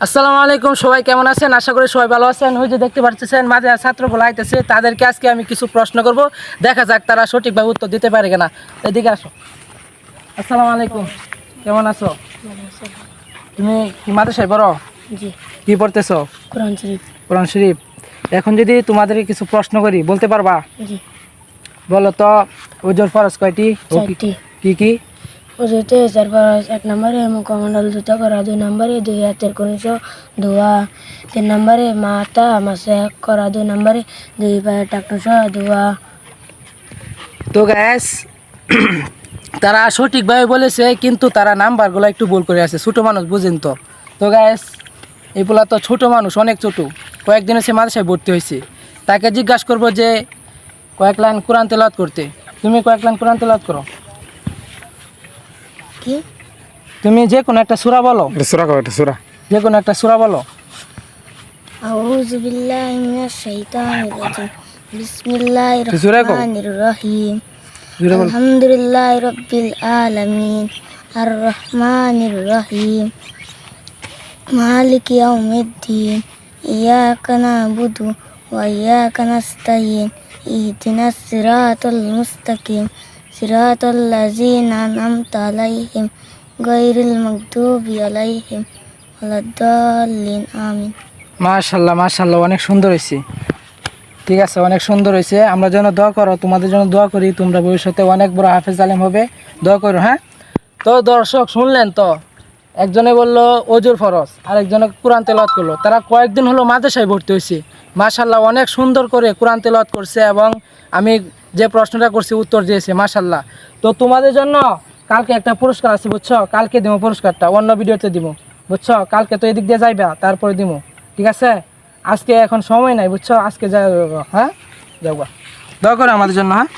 আসসালামু আলাইকুম সবাই কেমন আছেন? আশা করি সবাই ভালো আছেন। ওই যে দেখতে পাচ্ছেন মাঝে ছাত্রগুলো আইতেছে তাদেরকে আজকে আমি কিছু প্রশ্ন করব। দেখা যাক তারা সঠিকভাবে উত্তর দিতে পারে কিনা। এদিকে আসো। আসসালামু আলাইকুম কেমন আছো? তুমি কি মাদ্রাসায় জি। কি পড়তেছো? কোরআন শরীফ। কোরআন শরীফ। এখন যদি তোমাদেরকে কিছু প্রশ্ন করি বলতে পারবা? জি। বলো তো ওজোর ফরজ কয়টি? কি- কি? ওজুতে তারপর এক নম্বরে মুখমণ্ডল জুতা করা, দুই নম্বরে দুই হাতের কনিষ্ঠ ধোয়া তিন নম্বরে মাথা মাসে করা, দুই নম্বরে দুই পায়ের টাকনুস ধোয়া তো গ্যাস তারা সঠিকভাবে বলেছে, কিন্তু তারা নাম্বারগুলো একটু ভুল করে আছে, ছোটো মানুষ বুঝেন তো। তো গ্যাস এইগুলা তো ছোটো মানুষ, অনেক ছোটো। কয়েকদিন সে মাদ্রাসায় ভর্তি হয়েছে। তাকে জিজ্ঞাসা করব যে, কয়েক লাইন কোরআন তেলাওয়াত করতে। তুমি কয়েক লাইন কোরআন তেলাওয়াত করো। কি? তুমি যে কোনো একটা সুরা বলো। এটা সুরা কও এটা সুরা। যে কোনো একটা সুরা বলো। আউযু বিল্লাহি মিনাশ শাইতানির রাজিম। বিসমিল্লাহির। রহমানির রহিম। আলহামদুলিল্লাহি রাব্বিল আলামিন। আর রহমানির রহিম। মালিক ইয়াউমিদ্দিন। ইয়াকা নাবুদু ওয়া ইয়াকা নাস্তাইন ইহদিনাস সিরাতাল মুস্তাকিম সিরাতাল লাযিনা আন'আমতা আলাইহিম গায়রিল মাগদুবি আলাইহিম ওয়ালাদ-দাল্লিন আমিন মাশাল্লাহ মাশাল্লাহ অনেক সুন্দর হয়েছে। ঠিক আছে, অনেক সুন্দর হয়েছে। আমরা যেন দোয়া করো, তোমাদের জন্য দোয়া করি, তোমরা ভবিষ্যতে অনেক বড় হাফেজ আলেম হবে। দোয়া করো হ্যাঁ? তো দর্শক, শুনলেন তো? একজনে বলল অজুর ফরজ। আরেকজনে কোরআন তেলাওয়াত করল। তারা কয়েকদিন হলো মাদ্রাসায় ভর্তি হয়েছে। মাশাল্লাহ অনেক সুন্দর করে কোরআন তেলাওয়াত করছে এবং আমি যে প্রশ্নটা করছি, উত্তর দিয়েছে মাসাল্লাহ তো তোমাদের জন্য কালকে একটা পুরস্কার আছে, বুঝছ? কালকে দিব পুরস্কারটা, অন্য ভিডিওতে দিব বুঝছ? কালকে তো এদিক দিয়ে যাইবা, তারপরে দিব ঠিক আছে? আজকে এখন সময় নাই, বুঝছ? আজকে যাই হ্যাঁ? যাব দয়া করো আমাদের জন্য হ্যাঁ?